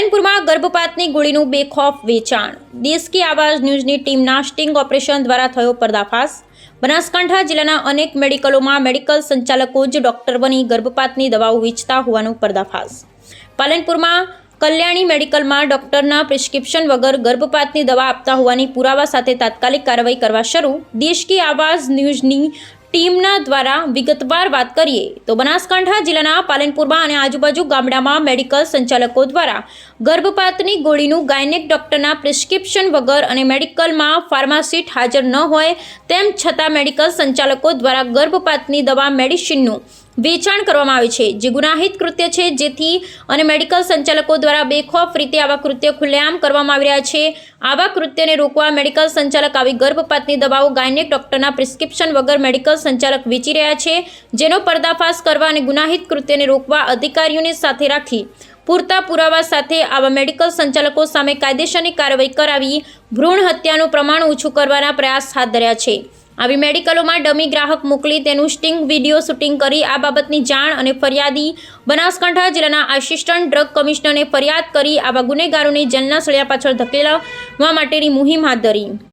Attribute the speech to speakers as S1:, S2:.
S1: ગર્ભપાતની ગોળીનું બેખોફ વેચાણ. દેશકી આવાજ ન્યૂઝની ટીમના સ્ટિંગ ઓપરેશન દ્વારા થયો પર્દાફાશ. બનાસકાંઠા જિલ્લાના અનેક મેડિકલોમાં મેડિકલ સંચાલકો જ ડોક્ટર બની ગર્ભપાતની દવાઓ વેચતા હોવાનું પર્દાફાશ. પાલનપુરમાં કલ્યાણી મેડિકલમાં ડોક્ટરના પ્રિસ્ક્રિપ્શન વગર ગર્ભપાતની દવા આપતા હોવાની પુરાવા સાથે તાત્કાલિક કાર્યવાહી કરવા શરૂ. દેશકી આવાજ ન્યૂઝની ટીમના દ્વારા વિગતવાર વાત કરીએ તો બનાસકાંઠા જિલ્લાના પાલનપુરમાં અને આજુબાજુ ગામડામાં મેડિકલ સંચાલકો દ્વારા ગર્ભપાતની ગોળીનું ગાયનેક ડોક્ટરના પ્રિસ્ક્રિપ્શન વગર અને મેડિકલમાં ફાર્માસિસ્ટ હાજર ન હોય તેમ છતાં મેડિકલ સંચાલકો દ્વારા ગર્ભપાતની દવા મેડિસિનનું વેચાણ કરવામાં આવે છે, જે ગુનાહિત કૃત્ય છે, જેથી અને મેડિકલ સંચાલકો દ્વારા બેખોફ રીતે આવા કૃત્ય ખુલ્લેઆમ કરવામાં આવી રહ્યા છે. આવા કૃત્યને રોકવા મેડિકલ સંચાલક આવી ગર્ભપાતની દવાઓ ગાયનેક ડોક્ટરના પ્રિસ્ક્રિપ્શન વગર મેડિકલ સંચાલક વેચી રહ્યા છે, જેનો પર્દાફાશ કરવા અને ગુનાહિત કૃત્યને રોકવા અધિકારીઓને સાથે રાખી પૂરતા પુરાવા સાથે આવા મેડિકલ સંચાલકો સામે કાયદેસરની કાર્યવાહી કરાવી ભ્રૂણ હત્યાનું પ્રમાણ ઓછું કરવાના પ્રયાસ હાથ ધર્યા છે. આવી મેડિકલોમાં ડમી ગ્રાહક મોકલી તેનું સ્ટિંગ વીડિયો શૂટિંગ કરી આ બાબતની જાણ અને ફરિયાદી બનાસકાંઠા જિલ્લાના આસિસ્ટન્ટ ડ્રગ કમિશનરને ફરિયાદ કરી આવા ગુનેગારોને જેલના સળિયા પાછળ ધકેલાવવા માટેની મુહિમ હાથ ધરી.